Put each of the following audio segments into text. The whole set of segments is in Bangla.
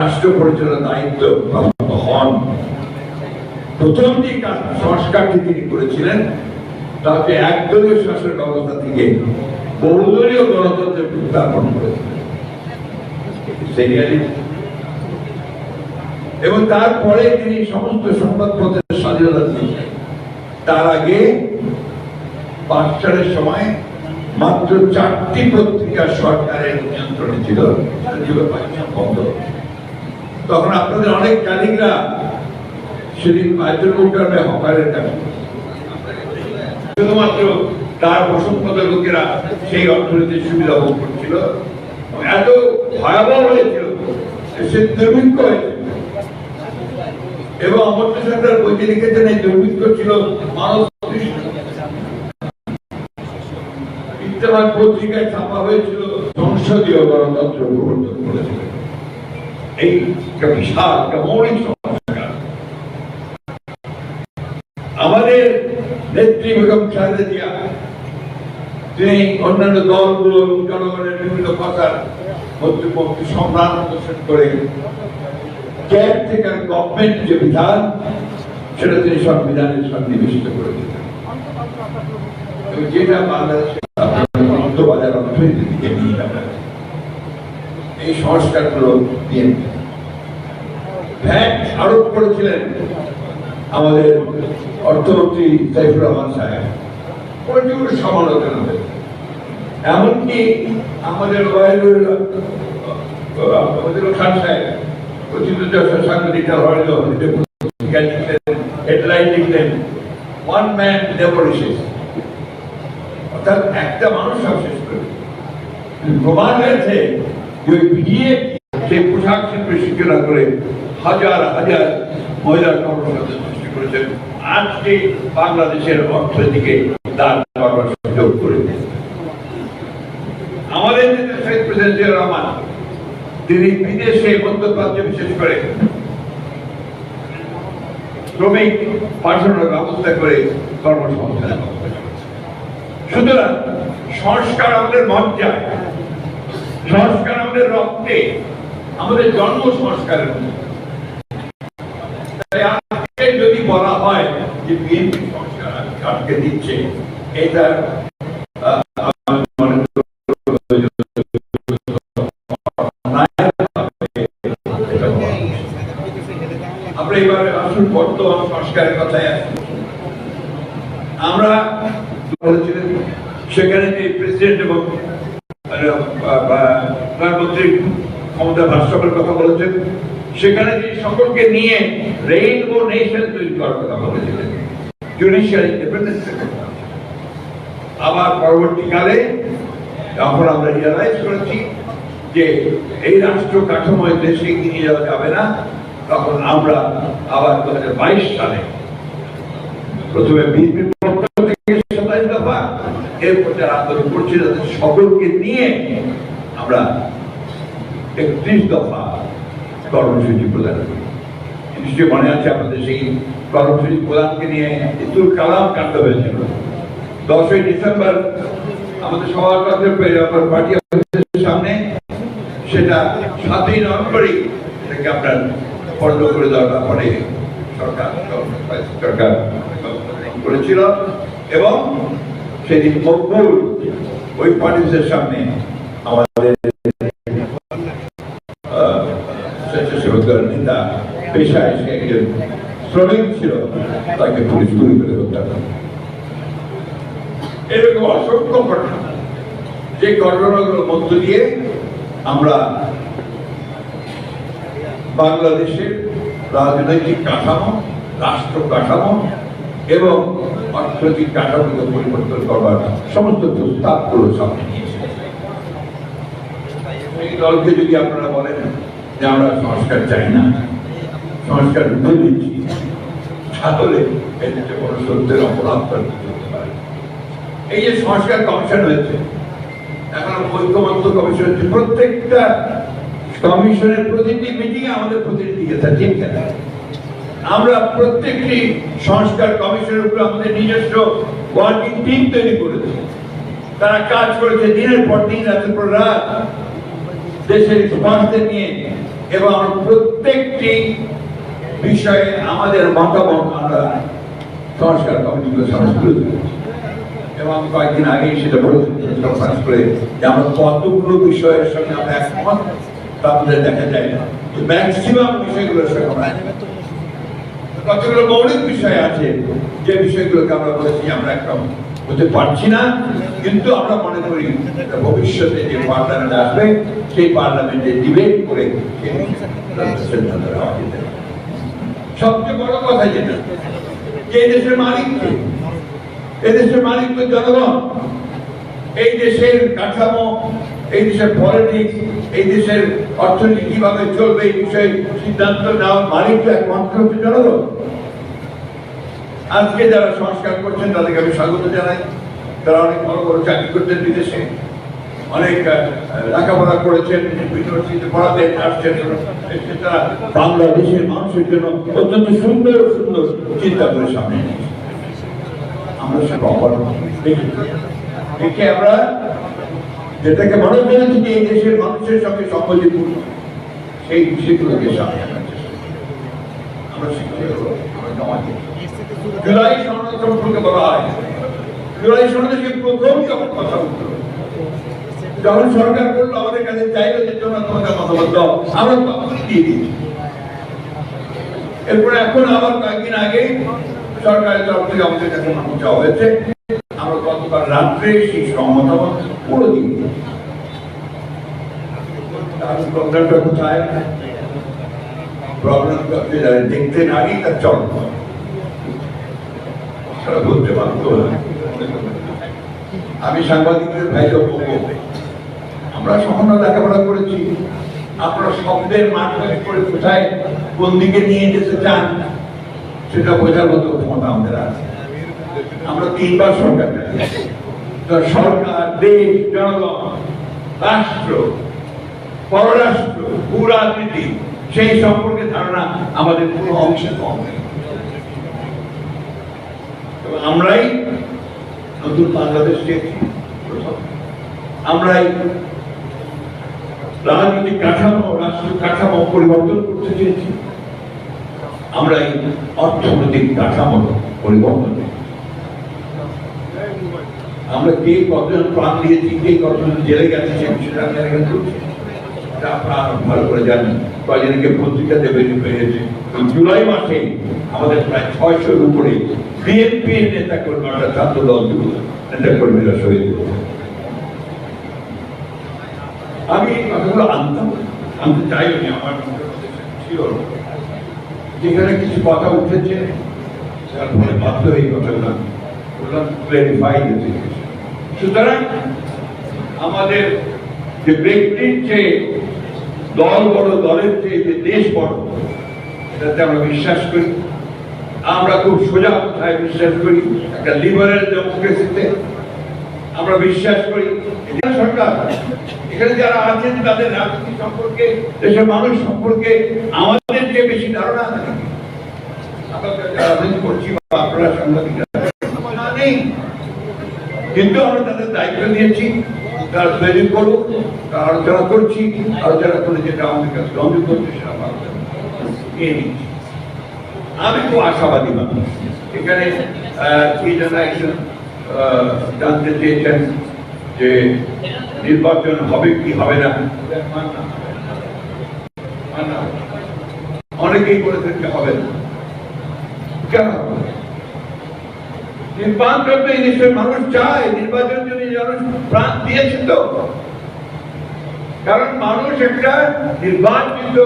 রাষ্ট্র পরিচালনার দায়িত্ব হন। প্রথম যে সংস্কারটি তিনি করেছিলেন তা হচ্ছে একদলীয় শাসন ব্যবস্থা থেকে বহুদলীয় গণতন্ত্রের প্রত্যার্পণ করেছিলেন এবং তারপরে তিনি সমস্ত সংবাদপত্রের স্বাধীনতা দিয়েছেন। তার আগে পাঁচ সালের সময় মাত্র চারটি পত্রিকা সরকারের নিয়ন্ত্রণে ছিল বন্ধ তখন আপনাদের অনেক কালিকরা সেদিন বাইতুল মুকারমে হকারের কাছে শুধুমাত্র তার বসন্তদের লোকেরা সেই অর্থনীতির সুবিধা ভোগ করছিল। এত ভয়াবহ হয়েছিল সে দুর্ভিক্ষ হয়েছিল। এবং অমর্ত্য সরকার বইতে লিখেছেন, এই দুর্ভিক্ষ ছিল মানব ইত্তেফাক পত্রিকায় ছাপা হয়েছিল সংসদীয় গণতন্ত্র প্রবর্তন করেছিল। এই একটা বিশাল একটা নেত্রী বেগম তিনি অন্যান্য দলগুলো জনগণের বিভিন্ন কথার করে ক্যাব থেকে গভর্নমেন্ট যে বিধান, সেটা তিনি সংবিধানের সন্নিবেশিত করে দিতেন। যেটা বাংলাদেশের বাজার অর্থনীতির নিয়ে যাবে এই সংস্কারগুলো দিয়ে ভ্যাট আরোপ করেছিলেন আমাদের অর্থমন্ত্রী সাইফুর রহমান সাহেব। প্রচুর সমালোচনা হয়েছে। এমনকি আমাদের ওয়ান অর্থাৎ একটা মানুষ প্রমাণ হয়েছে যে পোশাক শিল্পের শিক্ষা করে হাজার হাজার মহিলা কর্মসংস্থান সৃষ্টি করেছেন। আজকে বাংলাদেশের অর্থনীতিকে করার সুযোগ করে আমাদের নেতা প্রেসিডেন্ট জিয়া রহমান, তিনি বিদেশে বিশেষ করে শ্রমিক পাঠানোর ব্যবস্থা করে সুতরাং সংস্কার আমাদের সংস্কার আমাদের রক্তে, আমাদের জন্ম সংস্কারের মধ্যে তাই আজকে যদি বলা হয় যে বিএনপি আজকে দিচ্ছে, এটা, আমার সেখানে প্রেসিডেন্ট এবং কথা বলেছেন, সেখানে যে সকলকে নিয়ে রেইনবো নেশন তৈরি করার কথা বলেছিলেন জুডিশিয়াল ইন্ডিপেন্ডেন্স আবার পরবর্তীকালে যখন আমরা রিয়ালাইজ করেছি যে এই রাষ্ট্র কাঠামোয় দেশে নিয়ে যাওয়া যাবে না, তখন আমরা আবার দু হাজার বাইশ সালে প্রথমে দফা এরপর যারা আন্দোলন করছে তাদের সকলকে নিয়ে আমরা একত্রিশ দফা কর্মসূচি প্রদান করি। নিশ্চয়ই মনে আছে আপনাদের সেই কর্মসূচি প্রদানকে নিয়ে ইতুল কালাম কাণ্ড হয়েছিল। দশই ডিসেম্বর আমাদের সভাপতির পার্টি সামনে, সেটা সাতই নভেম্বরই সেটাকে আপনার বন্ধ করে দেওয়ার ব্যাপারে সরকার সরকার করেছিল এবং সেদিন মকবুল ওই পার্টিসের সামনে আমাদের আহ, স্বেচ্ছাসেবক দলের নেতা পেশায় সে একজন শ্রমিক ছিল, তাকে পুলিশ গুলি করে হত্যা করে। এরকম অসংখ্য ঘটনা। যে ঘটনাগুলোর মধ্য দিয়ে আমরা বাংলাদেশের রাজনৈতিক কাঠামো, রাষ্ট্র কাঠামো এবং অর্থনৈতিক কাঠামোকে পরিবর্তন করবার সমস্ত প্রস্তাবগুলো সামনে নিয়েছে। এই দলকে যদি আপনারা বলেন যে আমরা সংস্কার চাই না সংস্কার দিচ্ছি তাহলে কোনো সত্যের অপরাধ এই যে সংস্কার কমিশন হয়েছে, এখন ঐক্যমত্য কমিশন হচ্ছে, প্রত্যেকটা কমিশনের প্রতিটি মিটিং আমাদের আমরা প্রত্যেকটি সংস্কার কমিশনের উপর আমাদের নিজস্ব ওয়ার্কিং টিম তৈরি করেছি। তারা কাজ করেছে দিনের পর দিন, রাতের পর রাত। দেশের নিয়ে এবং প্রত্যেকটি বিষয়ে আমাদের মতামত আমরা সংস্কার কমিটিগুলো সংস্কৃত এবং কয়েকদিন আগে সেটা বলেছেন করে যে আমরা কতগুলো বিষয়ের সঙ্গে আমরা একমত, তা আমাদের দেখা যায় না। ম্যাক্সিমাম বিষয়গুলোর সঙ্গে আমরা। কতগুলো মৌলিক বিষয় আছে, যে বিষয়গুলোকে আমরা বলেছি, আমরা একদম হতে পারছি না। কিন্তু আমরা মনে করি ভবিষ্যতে যে পার্লামেন্ট আসবে, সেই পার্লামেন্টে ডিবেট করে সেই বিষয়গুলোর সিদ্ধান্ত নেওয়া যেতে পারে। সবচেয়ে বড় কথা যেটা, যে দেশের মালিক কে? এই দেশের মালিক তো জনগণ। এই দেশের কাঠামো, এই দেশের পলিটিক্স এই দেশের অর্থনীতি কীভাবে চলবে এই বিষয়ে সিদ্ধান্ত নেওয়ার মালিক তো একমাত্র হচ্ছে জনগণ। আজকে যারা সংস্কার করছেন, তাদেরকে আমি স্বাগত জানাই। তারা অনেক বড় বড় চাকরি করতেন বিদেশে অনেক লেখাপড়া করেছেন, ইউনিভার্সিটিতে পড়াতে আসছেন বাংলাদেশের মানুষের জন্য অত্যন্ত সুন্দর সুন্দর চিন্তা করে সামনে আমরা সে অপার দেখি। আমরা যেটাকে মনে করেছি যে এই দেশের মানুষের সঙ্গে সম্পর্কপূর্ণ সেই বিষয়গুলোকে সামনে আমরা সেগুলো জুলাই সনদ সম্পর্কে বলা হয়। জুলাই সনদে প্রথম যখন কথা উঠল যখন সরকার করল আমাদের কাছে চাইলো যে তোমরা তোমাদের মতামত দাও, আমরা তখনই দিয়ে দিয়েছি এরপরে এখন আবার কয়েকদিন আগে সরকারের তরফ থেকে আমাদের কাছে মতামত চাওয়া হয়েছে। আমরা গতকাল রাত্রে সেই মতামত পুরো তার প্রবলেমটা কোথায়? প্রবলেমটা দেখতে নারী, তার তারা বলতে হয়। আমি সাংবাদিকদের ভাইকে বলব আমরা সখনো লেখাপড়া করেছি। আপনারা শব্দের মাধ্যমে করে কোথায় কোন দিকে নিয়ে যেতে চান, সেটা বোঝার মতো ক্ষমতা আমাদের আছে। আমরা তিনবার সরকার সরকার, দেশ, জনগণ, রাষ্ট্র, পররাষ্ট্র, ভূরাজনীতি, সেই সম্পর্কে ধারণা আমাদের কোনো অংশে কম নেই। আমরাই নতুন বাংলাদেশ চেয়েছি। আমরাই রাজনৈতিক কাঠামো রাষ্ট্রীয় কাঠামো পরিবর্তন করতে চেয়েছি। আমরা এই অর্থনৈতিক কাঠামো পরিবর্তন আমরা কে কতজন প্রাণ দিয়েছি, কে কতজন জেলে গেছে, সে বিষয়টা করছি এটা আপনারা ভালো করে জানেন। কয়েকজনকে পত্রিকাতে বেরিয়ে ওই জুলাই মাসে আমাদের প্রায় ছয়শোর উপরে বিএনপি নেতা কর্মীরা ছাত্র দল নেতা কর্মীরা শহীদ হয়েছে। কথাগুলো আনতাম। আনতে চাইনি আমার ছিল যেখানে কিছু কথা উঠেছে তার ফলে বাধ্য হয়ে আমি বললাম ক্লেরিফাই সুতরাং আমাদের যে ব্যক্তির চেয়ে দল বড়, দলের চেয়ে যে দেশ বড় এটাতে আমরা বিশ্বাস করি। আমরা খুব সোজা কথায় বিশ্বাস করি, একটা লিবারেল ডেমোক্রেসিতে আমরা বিশ্বাস করি সরকার, এখানে যারা আছেন, তাদের রাজনীতি সম্পর্কে, দেশের মানুষ সম্পর্কে আমাদের যে বেশি ধারণা নিচ্ছি। আমি খুব আশাবাদী মানুষ। এখানে জানতে চেয়েছেন যে নির্বাচন হবে কি হবে না। অনেকেই বলেছেন যে হবে না। কেন মানুষ চায়। নির্বাচন এই মানুষ প্রাণ দিয়েছে তো। কারণ মানুষ একটা নির্বাচিত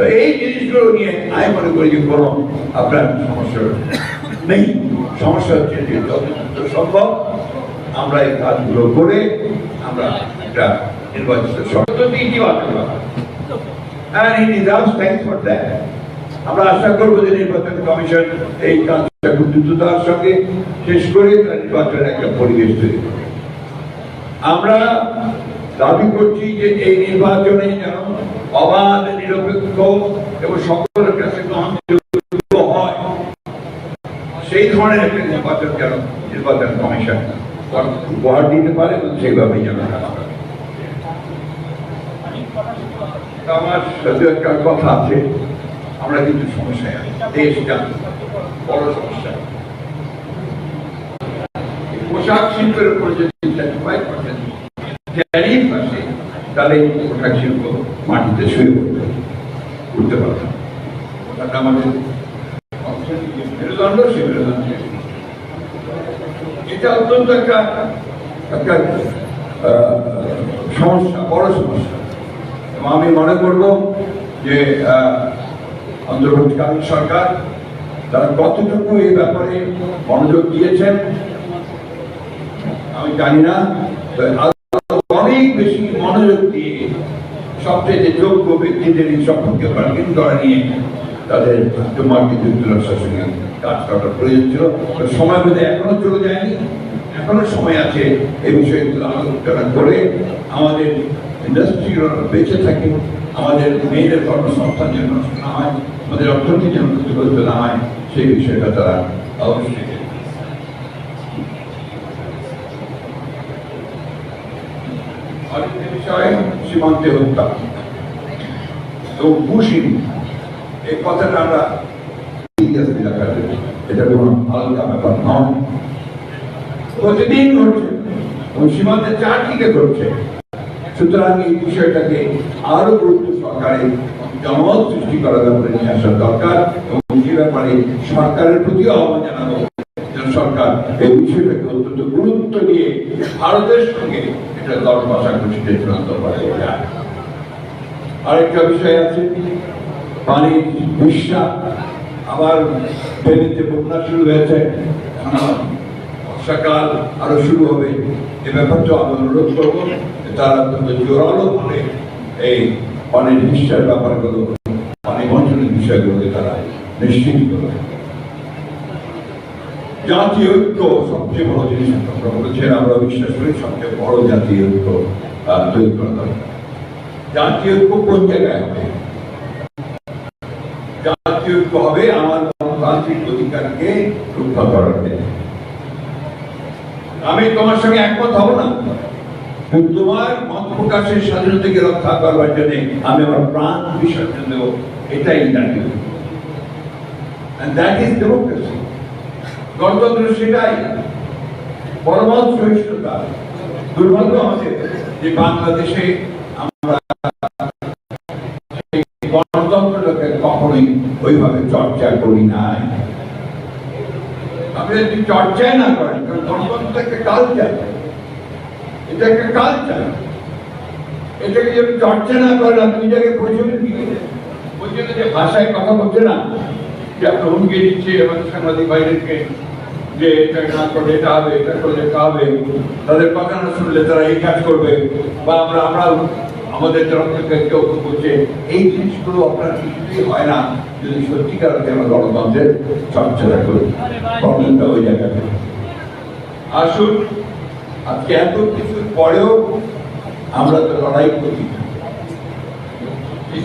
তো এই জিনিসগুলো নিয়ে আমি মনে করি যে কোনো আপনার সমস্যা নেই। সমস্যা হচ্ছে যে যতটুকু সম্ভব আমরা এই কাজগুলো করে আমরা একটা নির্বাচিত সরকার. আমরা আশা করব যে নির্বাচন কমিশন এই কাজটা খুব দ্রুততার সঙ্গে শেষ করে নির্বাচনের একটা পরিবেশ তৈরি আমরা দাবি করছি যে এই নির্বাচনে যেন অবাধ, নিরপেক্ষ এবং সকলের কাছে গ্রহণযোগ্য হয়। সেই ধরনের একটি নির্বাচন যেন নির্বাচন কমিশন উপহার দিতে পারে এবং সেইভাবেই যেন আমার সাথে একটা কথা আছে, আমরা কিন্তু সমস্যায় আছি। দেশটা বড় সমস্যা। পোশাক শিল্পের উপর যে চিন্তা হয় ট্যারিফ আছে তাহলে পোশাক শিল্প মাটিতে শুয়ে পড়বে। উঠতে পারবে না। আমাদের মেরুদণ্ড, সেই মেরুদণ্ডে। এটা অত্যন্ত একটা একটা সমস্যা, বড় সমস্যা। এবং আমি মনে করব যে অন্তর্বর্তীকালীন সরকার তারা কতটুকু এই ব্যাপারে মনোযোগ দিয়েছেন, আমি জানি না অনেক বেশি মনোযোগ দিয়ে সবচেয়ে যোগ্য ব্যক্তিদের এই সম্পর্কে বার্গেন করা নিয়ে তাদের মার্কিন যুক্তরাষ্ট্রের সঙ্গে কাজ করার প্রয়োজন ছিল। সময় বোধহয় এখনও চলে যায়নি। এখনও সময় আছে এই বিষয়গুলো আলোচনা করে আমাদের ইন্ডাস্ট্রিগুলো বেঁচে থাকে, আমাদের মেয়েদের কর্মসংস্থান যেন হয় আমাদের অর্থনীতি যেন ক্ষতিগ্রস্ত না হয়, সেই বিষয়টা তারা অবশ্যই আরেকটি বিষয় সীমান্তে হত্যা। বুশিং এই কথাটা আমরা সুতরাং এই বিষয়টাকে আরও গুরুত্ব সৃষ্টি নিয়ে দরকার এবং সরকারের প্রতি আহ্বান জানাব সরকার এই বিষয়টাকে অত্যন্ত গুরুত্ব দিয়ে ভারতের সঙ্গে এটা দর কষাকষিতে চূড়ান্ত করা যায়। আরেকটা বিষয় আছে পানির বিশা আবার ফেনীতে বন্যা শুরু হয়েছে। বর্ষাকাল আরও শুরু হবে। এ ব্যাপারটা আমি অনুরোধ করব তারা অত্যন্ত জোরালো ভাবে এই পানির বিশ্বাস ব্যাপারগুলো পানি বঞ্চনের বিষয়গুলোকে তারা নিশ্চিত করবে জাতীয় ঐক্য সবচেয়ে বড় জিনিস আমরা বলেছেন আমরা বিশ্বাস করি সবচেয়ে বড় জাতীয় ঐক্য তৈরি করা দরকার জাতীয় ঐক্য কোন জায়গায় হবে? জাতীয় ঐক্য হবে আমার গণতান্ত্রিক অধিকারকে রক্ষা করার ক্ষেত্রে আমি তোমার সঙ্গে একমত হব না। তোমার মত প্রকাশের স্বাধীনতাকে রক্ষা করবার জন্য আমি আমার প্রাণ বিসর্জন দেবো, এটাই জাতীয় that is democracy. গণতন্ত্র সেটাই পরমাণ সহিষ্ণুতা। দুর্ভাগ্য আমাদের যে বাংলাদেশে গণতন্ত্রটাকে কখনোই ওইভাবে চর্চা করি নাই। আপনি যদি চর্চাই না করেন কালচার এটা একটা কালচার এটাকে যদি চর্চা না করেন, আপনি এটাকে ওই জন্য যে ভাষায় কথা বলছে না, যে আপনি হুমকি দিচ্ছে আমাদের সাংবাদিক ভাইদেরকে যে এটা এটা এই কাজ করবে। বা আমরা আমরা আমাদের তরফ থেকে কেউ বলছে এই জিনিসগুলো আপনার হয় না। যদি সত্যিকার অর্থে আমরা গণতন্ত্রের চর্চাটা করি ওই জায়গাতে। আসুন, আজকে এত কিছুর পরেও আমরা তো লড়াই করি এই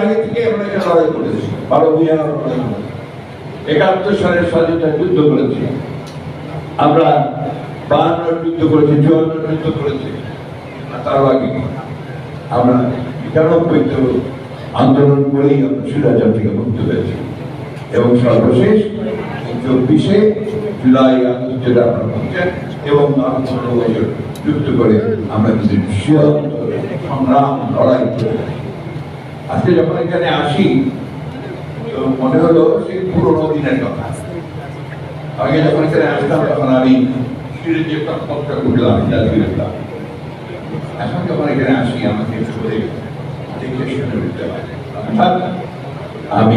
আগে থেকে আমরা এটা লড়াই করেছি। বারো ভূঁইয়া লড়াই করেছি। একাত্তর সালের স্বাধীনতা যুদ্ধ করেছি। আমরা বাহান্ন যুদ্ধ করেছি চুয়ান্ন যুদ্ধ করেছি। তার আগে আমরা একানব্বই তো আন্দোলন করেই আমরা সুরাচার থেকে মুক্ত হয়েছি। এবং সর্বশেষ চব্বিশে জুলাই বলছেন এবং পনেরো বছর যুক্ত করে আমরা কিন্তু সংগ্রাম লড়াই করে আজকে যখন এখানে আসি তো মনে হলো সেই পুরোনো দিনের কথা। আগে যখন এখানে আসতাম, তখন আমি যে পথটা উঠলাম জাতীয় উঠলাম এখন যখন এখানে আসি, আমাকে করে দেখে শুনে উঠতে পারে আমি